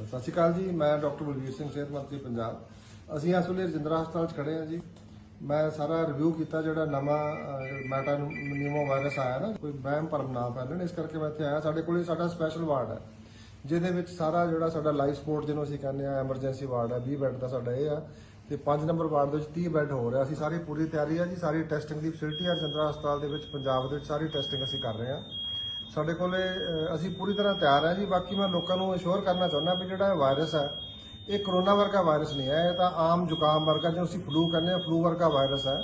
ਸਤਿ ਸ਼੍ਰੀ ਅਕਾਲ ਜੀ, ਮੈਂ ਡਾਕਟਰ ਬਲਵੀਰ ਸਿੰਘ ਸਿਹਤ ਮੰਤਰੀ ਪੰਜਾਬ। ਅਸੀਂ ਇਸ ਵੇਲੇ ਰਜਿੰਦਰਾ ਹਸਪਤਾਲ 'ਚ ਖੜੇ ਹਾਂ ਜੀ। ਮੈਂ ਸਾਰਾ ਰਿਵਿਊ ਕੀਤਾ ਜਿਹੜਾ ਨਵਾਂ ਮੈਟਾ ਨਿਊਮੋ ਵਾਇਰਸ ਆਇਆ ਨਾ, ਕੋਈ ਵਹਿਮ ਭਰਮ ਨਾ ਫੈਲਣ। ਇਸ ਕਰਕੇ ਮੈਂ ਇੱਥੇ ਆਇਆ। ਸਾਡੇ ਕੋਲੇ ਸਾਡਾ ਸਪੈਸ਼ਲ ਵਾਰਡ ਹੈ, ਜਿਹਦੇ ਵਿੱਚ ਸਾਰਾ ਜਿਹੜਾ ਸਾਡਾ ਲਾਈਫ ਸਪੋਰਟ ਜਿਹਨੂੰ ਅਸੀਂ ਕਹਿੰਦੇ ਆ ਐਮਰਜੈਂਸੀ ਵਾਰਡ ਹੈ 20 ਬੈੱਡ ਦਾ ਸਾਡਾ ਇਹ ਆ। ਤੇ 5 ਨੰਬਰ ਵਾਰਡ ਦੇ ਵਿੱਚ 30 ਬੈੱਡ ਹੋ ਰਿਹਾ। ਅਸੀਂ ਸਾਰੀ ਪੂਰੀ ਤਿਆਰੀ ਹੈ ਜੀ, ਸਾਰੀ ਟੈਸਟਿੰਗ ਦੀ ਫੈਸਿਲਿਟੀ ਆ ਰਜਿੰਦਰਾ ਹਸਪਤਾਲ ਦੇ ਵਿੱਚ, ਪੰਜਾਬ ਦੇ ਵਿੱਚ ਸਾਰੀ ਟੈਸਟਿੰਗ ਅਸੀਂ ਕਰ ਰਹੇ ਹਾਂ। ਸਾਡੇ ਕੋਲੇ ਅਹ, ਅਸੀਂ ਪੂਰੀ ਤਰ੍ਹਾਂ ਤਿਆਰ ਹਾਂ ਜੀ। ਬਾਕੀ ਮੈਂ ਲੋਕਾਂ ਨੂੰ ਅਸ਼ੋਰ ਕਰਨਾ ਚਾਹੁੰਦਾ ਵੀ ਜਿਹੜਾ ਇਹ ਵਾਇਰਸ ਹੈ ਇਹ ਕਰੋਨਾ ਵਰਗਾ ਵਾਇਰਸ ਨਹੀਂ ਹੈ। ਇਹ ਤਾਂ ਆਮ ਜ਼ੁਕਾਮ ਵਰਗਾ ਜਿਹਨੂੰ ਅਸੀਂ ਫਲੂ ਕਹਿੰਦੇ ਆ ਫਲੂ ਵਰਗਾ ਵਾਇਰਸ ਹੈ।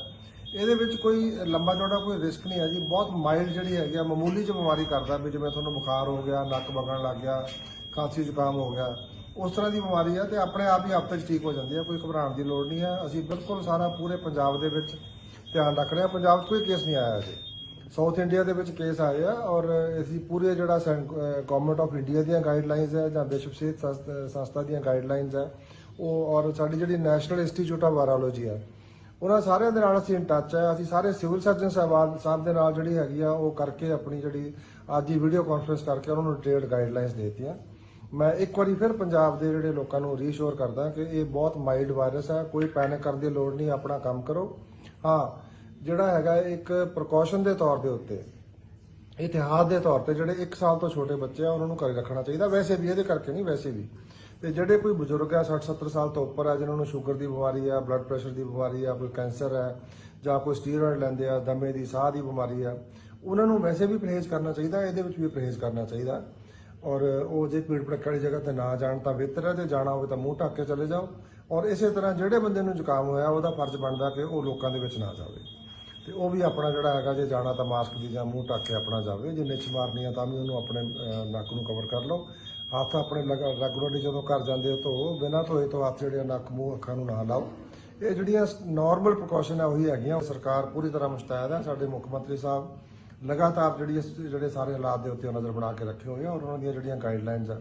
ਇਹਦੇ ਵਿੱਚ ਕੋਈ ਲੰਬਾ ਚੌੜਾ ਕੋਈ ਰਿਸਕ ਨਹੀਂ ਹੈ ਜੀ। ਬਹੁਤ ਮਾਈਲਡ ਜਿਹੜੀ ਹੈਗੀ ਆ ਮਾਮੂਲੀ ਜਿਹੀ ਬਿਮਾਰੀ ਕਰਦਾ ਵੀ ਜਿਵੇਂ ਤੁਹਾਨੂੰ ਬੁਖਾਰ ਹੋ ਗਿਆ ਨੱਕ ਵਗਣ ਲੱਗ ਗਿਆ ਖਾਂਸੀ ਜ਼ੁਕਾਮ ਹੋ ਗਿਆ ਉਸ ਤਰ੍ਹਾਂ ਦੀ ਬਿਮਾਰੀ ਆ ਤੇ ਆਪਣੇ ਆਪ ਹੀ ਹਫ਼ਤੇ 'ਚ ਠੀਕ ਹੋ ਜਾਂਦੀ ਹੈ। ਕੋਈ ਘਬਰਾਉਣ ਦੀ ਲੋੜ ਨਹੀਂ ਹੈ। ਅਸੀਂ ਬਿਲਕੁਲ ਸਾਰਾ ਪੂਰੇ ਪੰਜਾਬ ਦੇ ਵਿੱਚ ਧਿਆਨ ਰੱਖ ਰਹੇ ਹਾਂ। ਪੰਜਾਬ 'ਚ ਕੋਈ ਕੇਸ ਨਹੀਂ ਆਇਆ ਜੀ ਸਾਊਥ ਇੰਡੀਆ ਦੇ ਵਿੱਚ ਕੇਸ ਆਏ ਆ ਔਰ ਅਸੀਂ ਪੂਰੇ ਜਿਹੜਾ ਗਵਰਨਮੈਂਟ ਆਫ ਇੰਡੀਆ ਦੀਆਂ ਗਾਈਡਲਾਈਨਸ ਹੈ ਜਾਂ ਵਿਸ਼ਵ ਸਿਹਤ ਸੰਸਥਾ ਦੀਆਂ ਗਾਈਡਲਾਈਨਸ ਹੈ ਉਹ ਔਰ ਸਾਡੀ ਜਿਹੜੀ ਨੈਸ਼ਨਲ ਇੰਸਟੀਚਿਊਟ ਆਫ ਵਾਇਰੋਲੋਜੀ ਹੈ ਉਹਨਾਂ ਸਾਰਿਆਂ ਦੇ ਨਾਲ ਅਸੀਂ ਇਨ ਟੱਚ ਹੈ ਅਸੀਂ ਸਾਰੇ ਸਿਵਲ ਸਰਜਨ ਸਾਹਿਬਾਨ ਸਾਹਿਬ ਦੇ ਨਾਲ ਜਿਹੜੀ ਹੈਗੀ ਆ, ਉਹ ਕਰਕੇ ਆਪਣੀ ਜਿਹੜੀ ਅੱਜ ਹੀ ਵੀਡੀਓ ਕਾਨਫਰੰਸ ਕਰਕੇ ਉਹਨਾਂ ਨੂੰ ਡਿਟੇਲਡ ਗਾਈਡਲਾਈਨਸ ਦੇਤੀਆਂ। ਮੈਂ ਇੱਕ ਵਾਰੀ ਫਿਰ ਪੰਜਾਬ ਦੇ ਜਿਹੜੇ ਲੋਕਾਂ ਨੂੰ ਰੀਸ਼ੋਰ ਕਰਦਾ ਕਿ ਇਹ ਬਹੁਤ ਮਾਈਲਡ ਵਾਇਰਸ ਹੈ ਕੋਈ ਪੈਨਿਕ ਕਰਨ ਦੀ ਲੋੜ ਨਹੀਂ, ਆਪਣਾ ਕੰਮ ਕਰੋ। ਹਾਂ ਜਿਹੜਾ ਹੈਗਾ ਇੱਕ ਪ੍ਰੀਕਾਸ਼ਨ ਦੇ ਤੌਰ ਦੇ ਉੱਤੇ, ਇਤਿਹਾਸ ਦੇ ਤੌਰ ਤੇ ਜਿਹੜੇ 1 ਸਾਲ ਤੋਂ ਛੋਟੇ ਬੱਚੇ ਆ, ਉਹਨਾਂ ਨੂੰ ਘਰੇ ਰੱਖਣਾ ਚਾਹੀਦਾ। ਵੈਸੇ ਵੀ ਇਹਦੇ ਕਰਕੇ ਨਹੀਂ, ਵੈਸੇ ਵੀ। ਤੇ ਜਿਹੜੇ ਕੋਈ ਬਜ਼ੁਰਗ ਆ 60 70 ਸਾਲ ਤੋਂ ਉੱਪਰ ਆ, ਜਿਨ੍ਹਾਂ ਨੂੰ ਸ਼ੂਗਰ ਦੀ ਬਿਮਾਰੀ ਆ ਬਲੱਡ ਪ੍ਰੈਸ਼ਰ ਦੀ ਬਿਮਾਰੀ ਆ, ਕੋਈ ਕੈਂਸਰ ਹੈ ਜਾਂ ਕੋਈ ਸਟੀਰੋਇਡ ਲੈਂਦੇ ਆ, ਦਮੇ ਦੀ, ਸਾਹ ਦੀ ਬਿਮਾਰੀ ਆ, ਉਹਨਾਂ ਨੂੰ ਵੈਸੇ ਵੀ ਪਰਹੇਜ਼ ਕਰਨਾ ਚਾਹੀਦਾ, ਇਹਦੇ ਵਿੱਚ ਵੀ ਪਰਹੇਜ਼ ਕਰਨਾ ਚਾਹੀਦਾ। ਔਰ ਉਹ ਜੇ ਪੀੜ ਭੜੱਕੇ ਵਾਲੀ ਜਗ੍ਹਾ ਤੇ ਨਾ ਜਾਣ ਤਾਂ ਬਿਹਤਰ ਹੈ ਜੇ ਜਾਣਾ ਹੋਵੇ ਤਾਂ ਮੂੰਹ ਢੱਕ ਕੇ ਚਲੇ ਜਾਓ। ਔਰ ਇਸੇ ਤਰ੍ਹਾਂ ਜਿਹੜੇ ਬੰਦੇ ਨੂੰ ਜ਼ੁਕਾਮ ਹੋਇਆ, ਉਹਦਾ ਫਰਜ਼ ਬਣਦਾ ਕਿ ਉਹ ਲੋਕਾਂ ਦੇ ਵਿੱਚ ਨਾ ਜਾਵੇ। ਤੇ ਉਹ ਵੀ ਆਪਣਾ ਜਿਹੜਾ ਹੈਗਾ ਜੇ ਜਾਣਾ ਤਾਂ ਮਾਸਕ ਦੀ ਜਾਂ ਮੂੰਹ ਢੱਕ ਕੇ ਆਪਣਾ ਜਾਵੇ, ਜੇ ਨਿੱਛ ਮਾਰਨੀ ਆ ਤਾਂ ਵੀ ਉਹਨੂੰ ਆਪਣੇ ਨੱਕ ਨੂੰ ਕਵਰ ਕਰ ਲਓ। ਹੱਥ ਆਪਣੇ ਰੈਗੂਲਰਲੀ ਜਦੋਂ ਘਰ ਜਾਂਦੇ ਹੋ ਧੋ, ਬਿਨਾਂ ਧੋਏ ਤੋਂ ਹੱਥ ਜਿਹੜੇ ਨੱਕ, ਮੂੰਹ, ਅੱਖਾਂ ਨੂੰ ਨਾ ਲਾਓ। ਇਹ ਜਿਹੜੀਆਂ ਨਾਰਮਲ ਪ੍ਰੀਕਾਸ਼ਨ ਆ ਉਹੀ ਹੈਗੀਆਂ। ਸਰਕਾਰ ਪੂਰੀ ਤਰ੍ਹਾਂ ਮੁਸ਼ਤੈਦ ਹੈ ਸਾਡੇ ਮੁੱਖ ਮੰਤਰੀ ਸਾਹਿਬ ਲਗਾਤਾਰ ਜਿਹੜੀ ਇਸ- ਜਿਹੜੇ ਸਾਰੇ ਹਾਲਾਤ ਦੇ ਉੱਤੇ ਨਜ਼ਰ ਬਣਾ ਕੇ ਰੱਖੇ ਹੋਏ ਆ ਔਰ ਉਹਨਾਂ ਦੀਆਂ ਜਿਹੜੀਆਂ ਗਾਈਡਲਾਈਨਸ ਆ,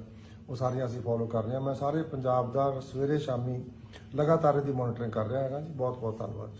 ਉਹ ਸਾਰੀਆਂ ਅਸੀਂ ਫੋਲੋ ਕਰ ਰਹੇ ਹਾਂ। ਮੈਂ ਸਾਰੇ ਪੰਜਾਬ ਦਾ ਸਵੇਰੇ ਸ਼ਾਮੀ ਲਗਾਤਾਰ ਇਹਦੀ ਮੋਨੀਟਰਿੰਗ ਕਰ ਰਿਹਾ ਹੈਗਾ ਜੀ। ਬਹੁਤ ਬਹੁਤ ਧੰਨਵਾਦ ਜੀ।